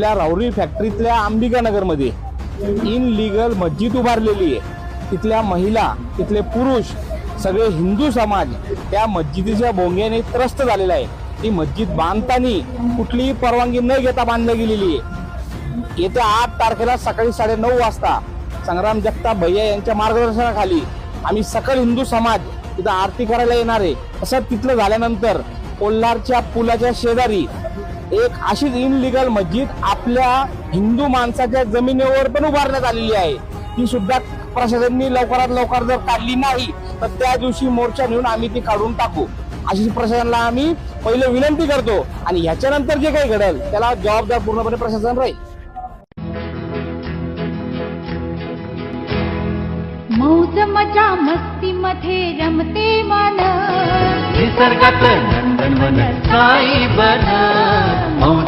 आपल्या राऊरी फॅक्टरीतल्या अंबिका नगरमध्ये इनलिगल मस्जिद उभारलेली आहे. तिथल्या महिला तिथले पुरुष सगळे हिंदू समाज त्या मस्जिदीच्या भोंग्याने त्रस्त झालेला आहे. ती मस्जिद बांधताना कुठलीही परवानगी न घेता बांधली गेलेली आहे. येत्या आठ तारखेला सकाळी साडेनऊ वाजता संग्राम जगताप भैया यांच्या मार्गदर्शनाखाली आम्ही सकल हिंदू समाज तिथं आरती करायला येणार आहे. असं तिथलं झाल्यानंतर कोल्हारच्या पुलाच्या शेजारी एक अशीच इनलिगल मस्जिद आपल्या हिंदू माणसाच्या जमिनीवर पण उभारण्यात आलेली आहे. ती सुद्धा प्रशासनाने लवकरात लवकर जर काढली नाही तर त्या दिवशी मोर्चा नेऊन आम्ही ती काढून टाकू. अशी प्रशासनाला आम्ही पहिले विनंती करतो आणि ह्याच्यानंतर जे काही घडेल त्याला जबाबदार पूर्णपणे प्रशासन राहील. मौज मजा मस्ती मध्ये रमते मन निसर्गात नंदनवन साई बन